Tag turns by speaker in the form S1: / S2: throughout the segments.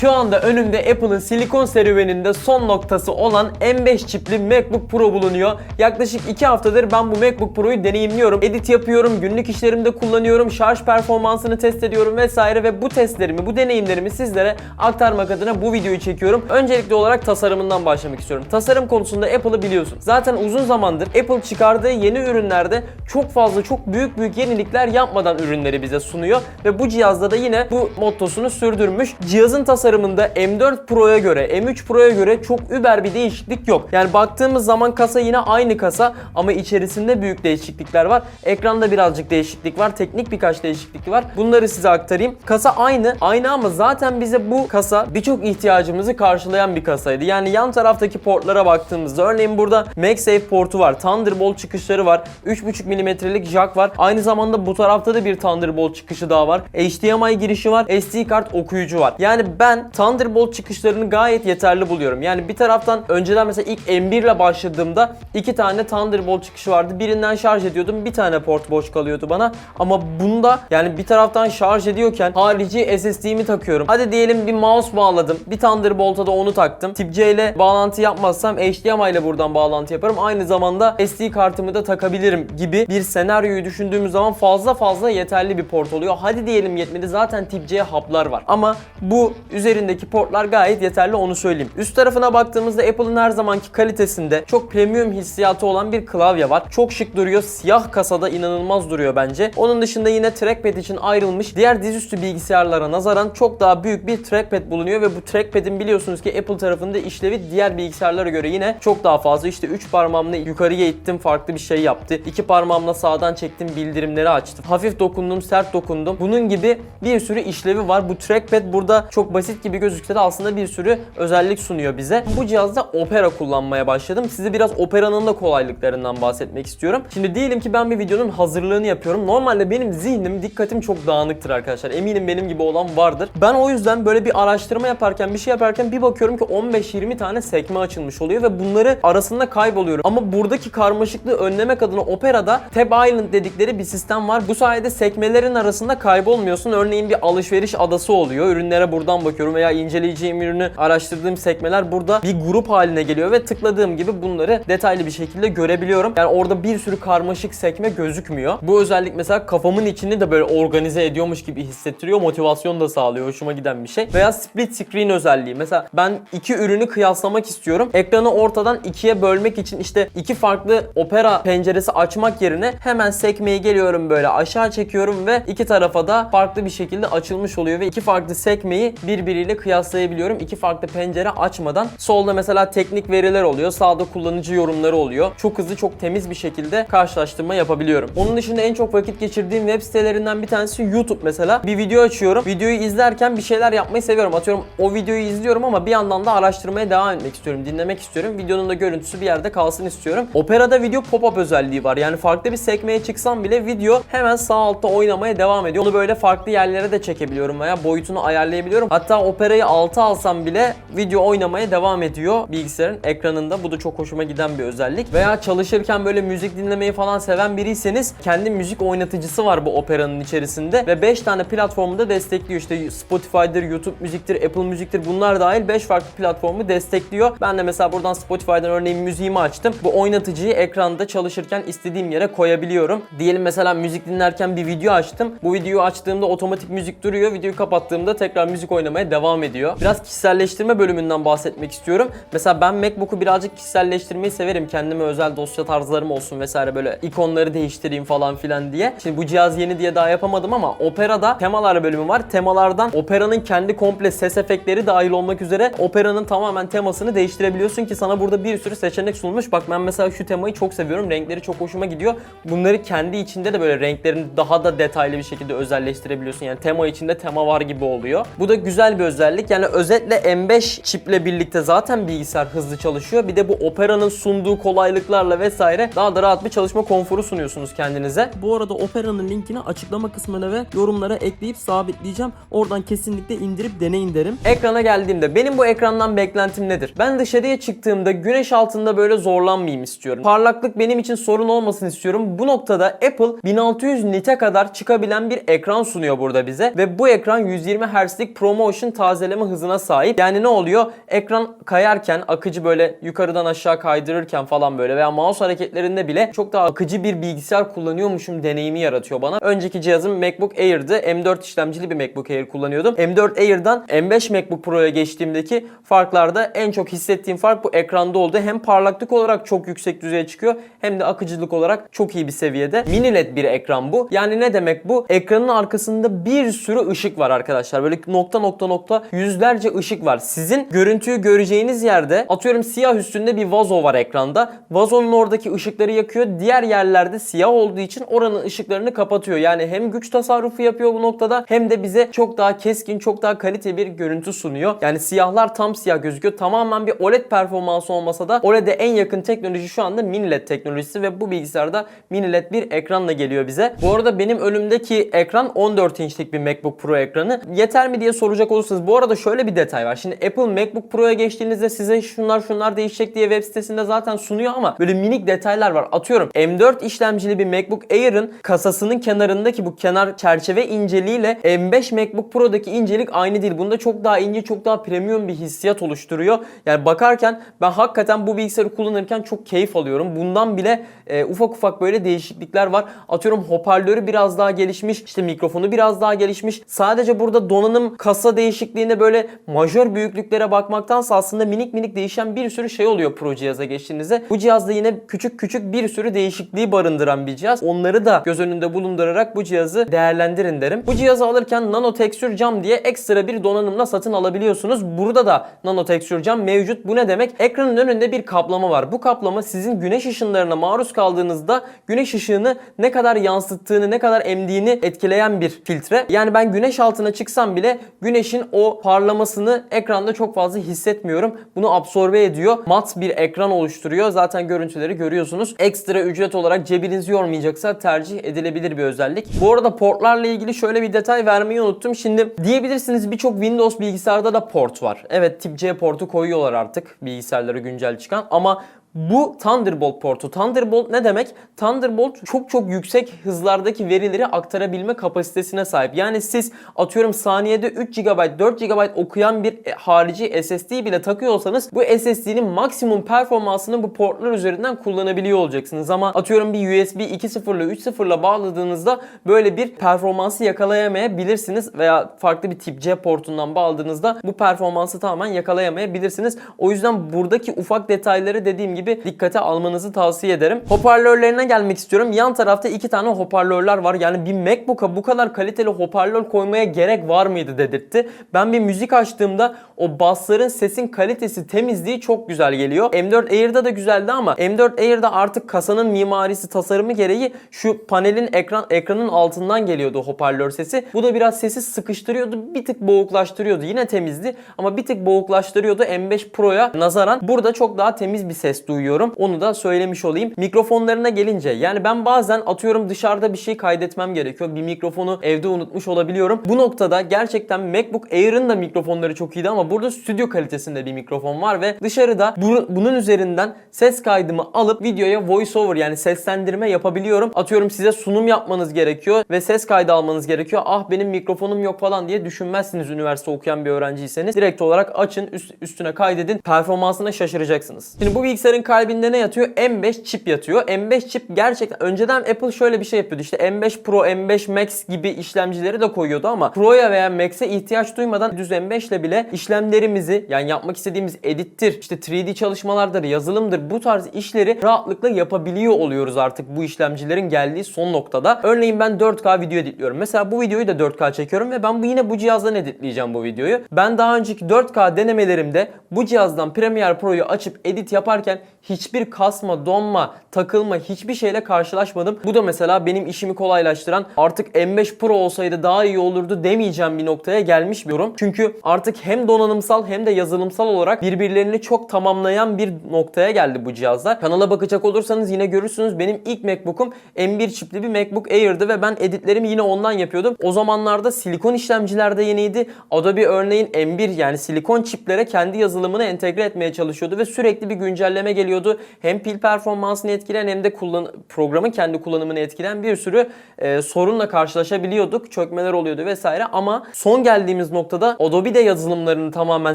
S1: Şu anda önümde Apple'ın silikon serüveninde son noktası olan M5 çipli MacBook Pro bulunuyor. Yaklaşık 2 haftadır ben bu MacBook Pro'yu deneyimliyorum. Edit yapıyorum, günlük işlerimde kullanıyorum, şarj performansını test ediyorum vesaire ve bu testlerimi, bu deneyimlerimi sizlere aktarmak adına bu videoyu çekiyorum. Öncelikli olarak tasarımından başlamak istiyorum. Tasarım konusunda Apple'ı biliyorsun. Zaten uzun zamandır Apple çıkardığı yeni ürünlerde çok fazla çok büyük büyük yenilikler yapmadan ürünleri bize sunuyor ve bu cihazda da yine bu mottosunu sürdürmüş. Cihazın tasarımında M4 Pro'ya göre, M3 Pro'ya göre çok über bir değişiklik yok. Yani baktığımız zaman kasa yine aynı kasa ama içerisinde büyük değişiklikler var. Ekranda birazcık değişiklik var. Teknik birkaç değişiklik var. Bunları size aktarayım. Kasa aynı. Aynı ama zaten bize bu kasa birçok ihtiyacımızı karşılayan bir kasaydı. Yani yan taraftaki portlara baktığımızda örneğin burada MagSafe portu var. Thunderbolt çıkışları var. 3.5 mm'lik jack var. Aynı zamanda bu tarafta da bir Thunderbolt çıkışı daha var. HDMI girişi var. SD kart okuyucu var. Yani ben Thunderbolt çıkışlarını gayet yeterli buluyorum. Yani bir taraftan önceden mesela ilk M1 ile başladığımda iki tane Thunderbolt çıkışı vardı. Birinden şarj ediyordum. Bir tane port boş kalıyordu bana. Ama bunda yani bir taraftan şarj ediyorken harici SSD'mi takıyorum. Hadi diyelim bir mouse bağladım. Bir Thunderbolt'a da onu taktım. Tip C ile bağlantı yapmazsam HDMI ile buradan bağlantı yaparım. Aynı zamanda SD kartımı da takabilirim gibi bir senaryoyu düşündüğümüz zaman fazla fazla yeterli bir port oluyor. Hadi diyelim yetmedi zaten tip C haplar var. Ama bu üzerindeki portlar gayet yeterli onu söyleyeyim. Üst tarafına baktığımızda Apple'ın her zamanki kalitesinde çok premium hissiyatı olan bir klavye var. Çok şık duruyor. Siyah kasada inanılmaz duruyor bence. Onun dışında yine trackpad için ayrılmış diğer dizüstü bilgisayarlara nazaran çok daha büyük bir trackpad bulunuyor ve bu trackpad'in biliyorsunuz ki Apple tarafında işlevi diğer bilgisayarlara göre yine çok daha fazla. İşte 3 parmağımla yukarıya ittim farklı bir şey yaptı. 2 parmağımla sağdan çektim bildirimleri açtım. Hafif dokundum, sert dokundum. Bunun gibi bir sürü işlevi var. Bu trackpad burada çok basit gibi gözükse de aslında bir sürü özellik sunuyor bize. Bu cihazda Opera kullanmaya başladım. Size biraz Opera'nın da kolaylıklarından bahsetmek istiyorum. Şimdi diyelim ki ben bir videonun hazırlığını yapıyorum. Normalde benim zihnim, dikkatim çok dağınıktır arkadaşlar. Eminim benim gibi olan vardır. Ben o yüzden böyle bir araştırma yaparken, bir şey yaparken bir bakıyorum ki 15-20 tane sekme açılmış oluyor ve bunları arasında kayboluyorum. Ama buradaki karmaşıklığı önlemek adına Opera'da Tab Island dedikleri bir sistem var. Bu sayede sekmelerin arasında kaybolmuyorsun. Örneğin bir alışveriş adası oluyor. Ürünlere buradan bakıyorum veya inceleyeceğim ürünü araştırdığım sekmeler burada bir grup haline geliyor ve tıkladığım gibi bunları detaylı bir şekilde görebiliyorum. Yani orada bir sürü karmaşık sekme gözükmüyor. Bu özellik mesela kafamın içini de böyle organize ediyormuş gibi hissettiriyor. Motivasyon da sağlıyor. Hoşuma giden bir şey. Veya split screen özelliği. Mesela ben iki ürünü kıyaslamak istiyorum. Ekranı ortadan ikiye bölmek için işte iki farklı opera penceresi açmak yerine hemen sekmeyi geliyorum böyle aşağı çekiyorum ve iki tarafa da farklı bir şekilde açılmış oluyor ve iki farklı sekmeyi birbiriyle kıyaslayabiliyorum. İki farklı pencere açmadan. Solda mesela teknik veriler oluyor. Sağda kullanıcı yorumları oluyor. Çok hızlı, çok temiz bir şekilde karşılaştırma yapabiliyorum. Onun dışında en çok vakit geçirdiğim web sitelerinden bir tanesi YouTube mesela. Bir video açıyorum. Videoyu izlerken bir şeyler yapmayı seviyorum. Atıyorum o videoyu izliyorum ama bir yandan da araştırmaya devam etmek istiyorum. Dinlemek istiyorum. Videonun da görüntüsü bir yerde kalsın istiyorum. Opera'da video pop-up özelliği var. Yani farklı bir sekmeye çıksam bile video hemen sağ altta oynamaya devam ediyor. Onu böyle farklı yerlere de çekebiliyorum veya boyutunu ayarlayabiliyorum. Hatta Opera'yı alta alsam bile video oynamaya devam ediyor bilgisayarın ekranında. Bu da çok hoşuma giden bir özellik. Veya çalışırken böyle müzik dinlemeyi falan seven biriyseniz kendi müzik oynatıcısı var bu Opera'nın içerisinde ve 5 tane platformu da destekliyor. İşte Spotify'dır, YouTube müziktir, Apple müziktir bunlar dahil 5 farklı platformu destekliyor. Ben de mesela buradan Spotify'dan örneğin müziğimi açtım. Bu oynatıcıyı ekranda çalışırken istediğim yere koyabiliyorum. Diyelim mesela müzik dinlerken bir video açtım. Bu videoyu açtığımda otomatik müzik duruyor. Videoyu kapattığımda tekrar müzik oynamaya devam ediyor. Biraz kişiselleştirme bölümünden bahsetmek istiyorum. Mesela ben MacBook'u birazcık kişiselleştirmeyi severim. Kendime özel dosya tarzlarım olsun vesaire böyle ikonları değiştireyim falan filan diye. Şimdi bu cihaz yeni diye daha yapamadım ama Opera'da temalar bölümü var. Temalardan Opera'nın kendi komple ses efektleri dahil olmak üzere Opera'nın tamamen temasını değiştirebiliyorsun ki sana burada bir sürü seçenek sunulmuş. Bak ben mesela şu temayı çok seviyorum. Renkleri çok hoşuma gidiyor. Bunları kendi içinde de böyle renklerini daha da detaylı bir şekilde özelleştirebiliyorsun. Yani tema içinde tema var gibi oluyor. Bu da güzel bir özellik. Yani özetle M5 çiple birlikte zaten bilgisayar hızlı çalışıyor. Bir de bu Opera'nın sunduğu kolaylıklarla vesaire daha da rahat bir çalışma konforu sunuyorsunuz kendinize. Bu arada Opera'nın linkini açıklama kısmına ve yorumlara ekleyip sabitleyeceğim. Oradan kesinlikle indirip deneyin derim. Ekrana geldiğimde benim bu ekrandan beklentim nedir? Ben dışarıya çıktığımda güneş altında böyle zorlanmayayım istiyorum. Parlaklık benim için sorun olmasın istiyorum. Bu noktada Apple 1600 nite kadar çıkabilen bir ekran sunuyor burada bize ve bu ekran 120 Hz'lik ProMotion için tazeleme hızına sahip. Yani ne oluyor? Ekran kayarken akıcı böyle yukarıdan aşağı kaydırırken falan böyle veya mouse hareketlerinde bile çok daha akıcı bir bilgisayar kullanıyormuşum deneyimi yaratıyor bana. Önceki cihazım MacBook Air'dı. M4 işlemcili bir MacBook Air kullanıyordum. M4 Air'dan M5 MacBook Pro'ya geçtiğimdeki farklarda en çok hissettiğim fark bu ekranda oldu. Hem parlaklık olarak çok yüksek düzeye çıkıyor hem de akıcılık olarak çok iyi bir seviyede. Mini LED bir ekran bu. Yani ne demek bu? Ekranın arkasında bir sürü ışık var arkadaşlar. Böyle nokta nokta nokta yüzlerce ışık var. Sizin görüntüyü göreceğiniz yerde atıyorum siyah üstünde bir vazo var ekranda. Vazonun oradaki ışıkları yakıyor. Diğer yerlerde siyah olduğu için oranın ışıklarını kapatıyor. Yani hem güç tasarrufu yapıyor bu noktada hem de bize çok daha keskin, çok daha kalite bir görüntü sunuyor. Yani siyahlar tam siyah gözüküyor. Tamamen bir OLED performansı olmasa da OLED'e en yakın teknoloji şu anda mini LED teknolojisi ve bu bilgisayarda mini LED bir ekranla geliyor bize. Bu arada benim önümdeki ekran 14 inçlik bir MacBook Pro ekranı. Yeter mi diye soracak olursanız bu arada şöyle bir detay var. Şimdi Apple MacBook Pro'ya geçtiğinizde size şunlar şunlar değişecek diye web sitesinde zaten sunuyor ama böyle minik detaylar var. Atıyorum M4 işlemcili bir MacBook Air'ın kasasının kenarındaki bu kenar çerçeve inceliğiyle M5 MacBook Pro'daki incelik aynı değil. Bunda çok daha ince, çok daha premium bir hissiyat oluşturuyor. Yani bakarken ben hakikaten bu bilgisayarı kullanırken çok keyif alıyorum. Bundan bile e, ufak ufak böyle değişiklikler var. Atıyorum hoparlörü biraz daha gelişmiş, işte mikrofonu biraz daha gelişmiş. Sadece burada donanım kasa değişikliğinde böyle majör büyüklüklere bakmaktansa aslında minik minik değişen bir sürü şey oluyor Pro cihaza geçtiğinizde. Bu cihazda yine küçük küçük bir sürü değişikliği barındıran bir cihaz. Onları da göz önünde bulundurarak bu cihazı değerlendirin derim. Bu cihazı alırken nano tekstür cam diye ekstra bir donanımla satın alabiliyorsunuz. Burada da nano tekstür cam mevcut. Bu ne demek? Ekranın önünde bir kaplama var. Bu kaplama sizin güneş ışınlarına maruz kaldığınızda güneş ışığını ne kadar yansıttığını, ne kadar emdiğini etkileyen bir filtre. Yani ben güneş altına çıksam bile güneşin o parlamasını ekranda çok fazla hissetmiyorum. Bunu absorbe ediyor. Mat bir ekran oluşturuyor. Zaten görüntüleri görüyorsunuz. Ekstra ücret olarak cebinizi yormayacaksa tercih edilebilir bir özellik. Bu arada portlarla ilgili şöyle bir detay vermeyi unuttum. Şimdi diyebilirsiniz birçok Windows bilgisayarda da port var. Evet tip C portu koyuyorlar artık bilgisayarlara güncel çıkan ama bu Thunderbolt portu. Thunderbolt ne demek? Thunderbolt çok çok yüksek hızlardaki verileri aktarabilme kapasitesine sahip. Yani siz atıyorum saniyede 3 GB, 4 GB okuyan bir e, harici SSD bile takıyorsanız bu SSD'nin maksimum performansını bu portlar üzerinden kullanabiliyor olacaksınız. Ama atıyorum bir USB 2.0 ile 3.0 ile bağladığınızda böyle bir performansı yakalayamayabilirsiniz veya farklı bir tip C portundan bağladığınızda bu performansı tamamen yakalayamayabilirsiniz. O yüzden buradaki ufak detayları dediğim gibi dikkate almanızı tavsiye ederim. Hoparlörlerine gelmek istiyorum. Yan tarafta iki tane hoparlörler var. Yani bir MacBook'a bu kadar kaliteli hoparlör koymaya gerek var mıydı dedirtti. Ben bir müzik açtığımda o bassların sesin kalitesi, temizliği çok güzel geliyor. M4 Air'da da güzeldi ama M4 Air'da artık kasanın mimarisi, tasarımı gereği şu panelin ekran ekranın altından geliyordu hoparlör sesi. Bu da biraz sesi sıkıştırıyordu. Bir tık boğuklaştırıyordu. Yine temizdi ama bir tık boğuklaştırıyordu M5 Pro'ya nazaran. Burada çok daha temiz bir ses duyuyorum. Onu da söylemiş olayım. Mikrofonlarına gelince yani ben bazen atıyorum dışarıda bir şey kaydetmem gerekiyor. Bir mikrofonu evde unutmuş olabiliyorum. Bu noktada gerçekten MacBook Air'ın da mikrofonları çok iyiydi ama burada stüdyo kalitesinde bir mikrofon var ve dışarıda bu- bunun üzerinden ses kaydımı alıp videoya voice over yani seslendirme yapabiliyorum. Atıyorum size sunum yapmanız gerekiyor ve ses kaydı almanız gerekiyor. Ah benim mikrofonum yok falan diye düşünmezsiniz üniversite okuyan bir öğrenciyseniz. Direkt olarak açın üst- üstüne kaydedin. Performansına şaşıracaksınız. Şimdi bu bilgisayarın kalbinde ne yatıyor? M5 çip yatıyor. M5 çip gerçekten önceden Apple şöyle bir şey yapıyordu. İşte M5 Pro, M5 Max gibi işlemcileri de koyuyordu ama Pro'ya veya Max'e ihtiyaç duymadan düz M5 ile bile işlemlerimizi yani yapmak istediğimiz edittir, işte 3D çalışmalardır, yazılımdır bu tarz işleri rahatlıkla yapabiliyor oluyoruz artık bu işlemcilerin geldiği son noktada. Örneğin ben 4K video editliyorum. Mesela bu videoyu da 4K çekiyorum ve ben bu yine bu cihazdan editleyeceğim bu videoyu. Ben daha önceki 4K denemelerimde bu cihazdan Premiere Pro'yu açıp edit yaparken hiçbir kasma, donma, takılma hiçbir şeyle karşılaşmadım. Bu da mesela benim işimi kolaylaştıran artık M5 Pro olsaydı daha iyi olurdu demeyeceğim bir noktaya gelmiş bir durum. Çünkü artık hem donanımsal hem de yazılımsal olarak birbirlerini çok tamamlayan bir noktaya geldi bu cihazlar. Kanala bakacak olursanız yine görürsünüz benim ilk MacBook'um M1 çipli bir MacBook Air'dı ve ben editlerimi yine ondan yapıyordum. O zamanlarda silikon işlemciler de yeniydi. Adobe örneğin M1 yani silikon çiplere kendi yazılımını entegre etmeye çalışıyordu ve sürekli bir güncelleme geliyordu. Hem pil performansını etkileyen hem de kullan programın kendi kullanımını etkileyen bir sürü e, sorunla karşılaşabiliyorduk. Çökmeler oluyordu vesaire ama son geldiğimiz noktada Adobe de yazılımlarını tamamen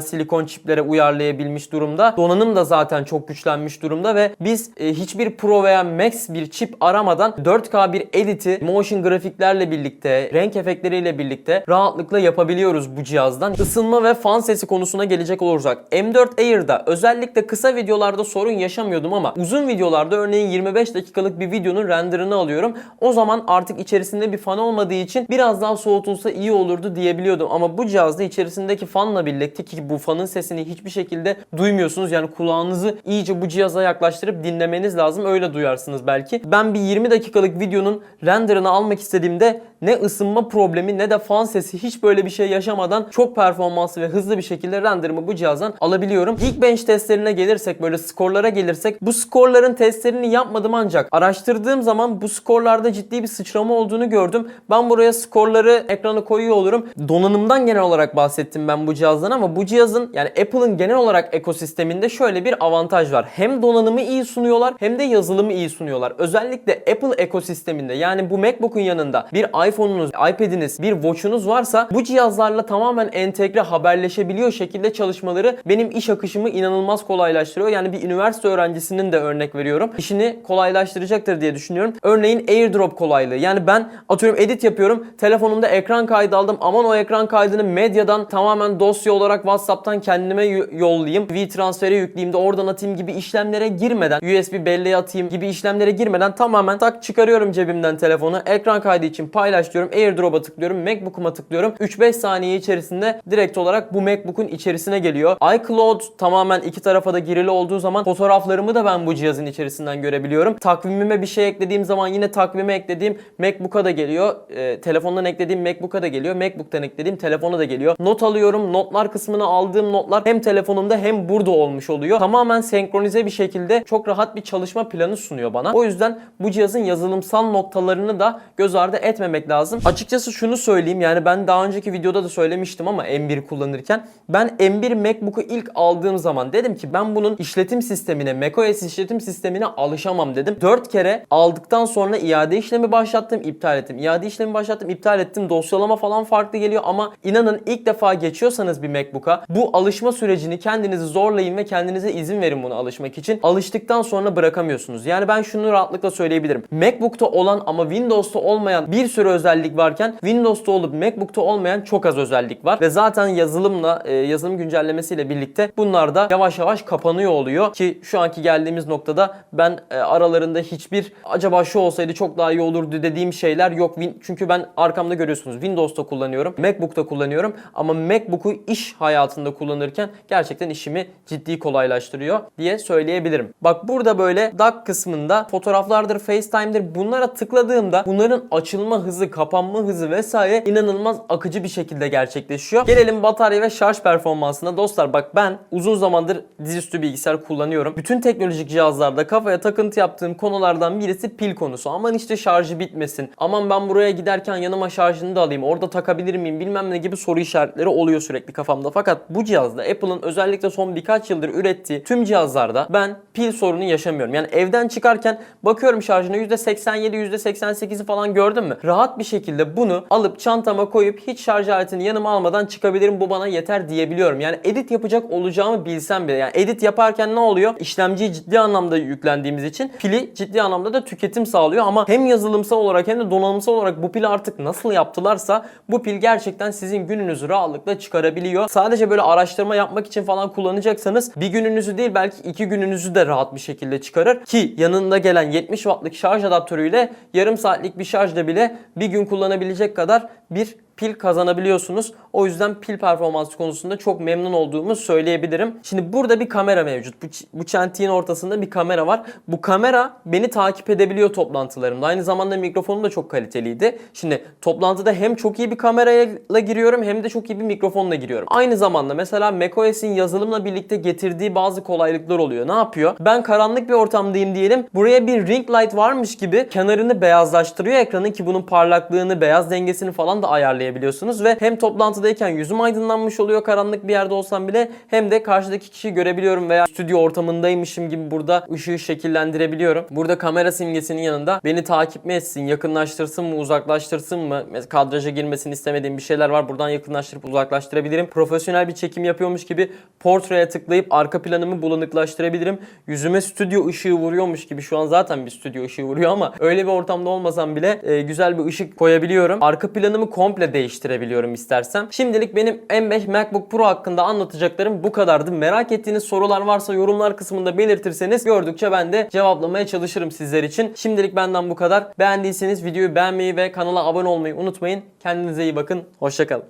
S1: silikon çiplere uyarlayabilmiş durumda. Donanım da zaten çok güçlenmiş durumda ve biz e, hiçbir Pro veya Max bir çip aramadan 4K bir editi motion grafiklerle birlikte, renk efektleriyle birlikte rahatlıkla yapabiliyoruz bu cihazdan. Isınma ve fan sesi konusuna gelecek olursak M4 Air'da özellikle kısa videolarda sorun yaşamıyordum ama uzun videolarda örneğin 25 dakikalık bir videonun renderını alıyorum. O zaman artık içerisinde bir fan olmadığı için biraz daha soğutulsa iyi olurdu diyebiliyordum. Ama bu cihazda içerisindeki fanla birlikte ki bu fanın sesini hiçbir şekilde duymuyorsunuz. Yani kulağınızı iyice bu cihaza yaklaştırıp dinlemeniz lazım. Öyle duyarsınız belki. Ben bir 20 dakikalık videonun renderını almak istediğimde ne ısınma problemi ne de fan sesi hiç böyle bir şey yaşamadan çok performanslı ve hızlı bir şekilde renderımı bu cihazdan alabiliyorum. Geekbench testlerine gelirsek böyle skorlara gelirsek bu skorların testlerini yapmadım ancak araştırdığım zaman bu skorlarda ciddi bir sıçrama olduğunu gördüm. Ben buraya skorları ekrana koyuyor olurum. Donanımdan genel olarak bahsettim ben bu cihazdan ama bu cihazın yani Apple'ın genel olarak ekosisteminde şöyle bir avantaj var. Hem donanımı iyi sunuyorlar hem de yazılımı iyi sunuyorlar. Özellikle Apple ekosisteminde yani bu MacBook'un yanında bir iPhone'unuz, iPad'iniz, bir Watch'unuz varsa bu cihazlarla tamamen entegre haberleşebiliyor şekilde çalışmaları benim iş akışımı inanılmaz kolaylaştırıyor. Yani bir üniversite öğrencisinin de örnek veriyorum. İşini kolaylaştıracaktır diye düşünüyorum. Örneğin AirDrop kolaylığı. Yani ben atıyorum edit yapıyorum. Telefonumda ekran kaydı aldım. Aman o ekran kaydını medyadan tamamen dosya olarak WhatsApp'tan kendime yollayayım. V-Transfer'e yükleyeyim de oradan atayım gibi işlemlere girmeden, USB belleğe atayım gibi işlemlere girmeden tamamen tak çıkarıyorum cebimden telefonu. Ekran kaydı için paylaş diyorum. AirDrop'a tıklıyorum. MacBook'uma tıklıyorum. 3-5 saniye içerisinde direkt olarak bu MacBook'un içerisine geliyor. iCloud tamamen iki tarafa da girili olduğu zaman fotoğraflarımı da ben bu cihazın içerisinden görebiliyorum. Takvimime bir şey eklediğim zaman yine takvime eklediğim MacBook'a da geliyor. Ee, telefondan eklediğim MacBook'a da geliyor. MacBook'tan eklediğim telefona da geliyor. Not alıyorum. Notlar kısmına aldığım notlar hem telefonumda hem burada olmuş oluyor. Tamamen senkronize bir şekilde çok rahat bir çalışma planı sunuyor bana. O yüzden bu cihazın yazılımsal noktalarını da göz ardı etmemek lazım. Açıkçası şunu söyleyeyim yani ben daha önceki videoda da söylemiştim ama M1 kullanırken ben M1 MacBook'u ilk aldığım zaman dedim ki ben bunun işletim sistemine, macOS işletim sistemine alışamam dedim. 4 kere aldıktan sonra iade işlemi başlattım, iptal ettim. İade işlemi başlattım, iptal ettim. Dosyalama falan farklı geliyor ama inanın ilk defa geçiyorsanız bir MacBook'a bu alışma sürecini kendinizi zorlayın ve kendinize izin verin buna alışmak için. Alıştıktan sonra bırakamıyorsunuz. Yani ben şunu rahatlıkla söyleyebilirim. MacBook'ta olan ama Windows'ta olmayan bir sürü özellik varken Windows'ta olup MacBook'ta olmayan çok az özellik var. Ve zaten yazılımla, e, yazılım güncellemesiyle birlikte bunlar da yavaş yavaş kapanıyor oluyor. Ki şu anki geldiğimiz noktada ben e, aralarında hiçbir acaba şu olsaydı çok daha iyi olurdu dediğim şeyler yok. Çünkü ben arkamda görüyorsunuz Windows'ta kullanıyorum, MacBook'ta kullanıyorum ama MacBook'u iş hayatında kullanırken gerçekten işimi ciddi kolaylaştırıyor diye söyleyebilirim. Bak burada böyle dock kısmında fotoğraflardır, FaceTime'dir bunlara tıkladığımda bunların açılma hızı, kapanma hızı vesaire inanılmaz akıcı bir şekilde gerçekleşiyor. Gelelim batarya ve şarj performansına. Dostlar bak ben uzun zamandır dizüstü bilgisayar kullanıyorum. Bütün teknolojik cihazlarda kafaya takıntı yaptığım konulardan birisi pil konusu. Aman işte şarjı bitmesin. Aman ben buraya giderken yanıma şarjını da alayım. Orada takabilir miyim bilmem ne gibi soru işaretleri oluyor sürekli kafamda. Fakat bu cihazda Apple'ın özellikle son birkaç yıldır ürettiği tüm cihazlarda ben pil sorunu yaşamıyorum. Yani evden çıkarken bakıyorum şarjına %87, %88'i falan gördüm mü? Rahat bir şekilde bunu alıp çantama koyup hiç şarj aletini yanıma almadan çıkabilirim. Bu bana yeter diyebiliyorum. Yani edit yapacak olacağımı bilsem bile. Yani edit yaparken ne oluyor? İşlemciyi ciddi anlamda yüklendiğimiz için pili ciddi anlamda da tüketim sağlıyor ama hem yazılımsal olarak hem de donanımsal olarak bu pili artık nasıl yaptılarsa bu pil gerçekten sizin gününüzü rahatlıkla çıkarabiliyor. Sadece böyle araştırma yapmak için falan kullanacaksanız bir gününüzü değil belki iki gününüzü de rahat bir şekilde çıkarır. Ki yanında gelen 70 wattlık şarj adaptörüyle yarım saatlik bir şarjda bile bir gün kullanabilecek kadar bir pil kazanabiliyorsunuz. O yüzden pil performansı konusunda çok memnun olduğumu söyleyebilirim. Şimdi burada bir kamera mevcut. Bu, bu çentiğin ortasında bir kamera var. Bu kamera beni takip edebiliyor toplantılarımda. Aynı zamanda mikrofonum da çok kaliteliydi. Şimdi toplantıda hem çok iyi bir kamerayla giriyorum hem de çok iyi bir mikrofonla giriyorum. Aynı zamanda mesela macOS'in yazılımla birlikte getirdiği bazı kolaylıklar oluyor. Ne yapıyor? Ben karanlık bir ortamdayım diyelim. Buraya bir ring light varmış gibi kenarını beyazlaştırıyor ekranın ki bunun parlaklığını, beyaz dengesini falan da ayarlayabiliyor ayarlayabiliyorsunuz ve hem toplantıdayken yüzüm aydınlanmış oluyor karanlık bir yerde olsam bile hem de karşıdaki kişiyi görebiliyorum veya stüdyo ortamındaymışım gibi burada ışığı şekillendirebiliyorum. Burada kamera simgesinin yanında beni takip mi etsin, yakınlaştırsın mı, uzaklaştırsın mı? Mesela kadraja girmesini istemediğim bir şeyler var. Buradan yakınlaştırıp uzaklaştırabilirim. Profesyonel bir çekim yapıyormuş gibi portreye tıklayıp arka planımı bulanıklaştırabilirim. Yüzüme stüdyo ışığı vuruyormuş gibi şu an zaten bir stüdyo ışığı vuruyor ama öyle bir ortamda olmasam bile e, güzel bir ışık koyabiliyorum. Arka planımı komple değiştirebiliyorum istersem. Şimdilik benim M5 MacBook Pro hakkında anlatacaklarım bu kadardı. Merak ettiğiniz sorular varsa yorumlar kısmında belirtirseniz gördükçe ben de cevaplamaya çalışırım sizler için. Şimdilik benden bu kadar. Beğendiyseniz videoyu beğenmeyi ve kanala abone olmayı unutmayın. Kendinize iyi bakın. Hoşçakalın.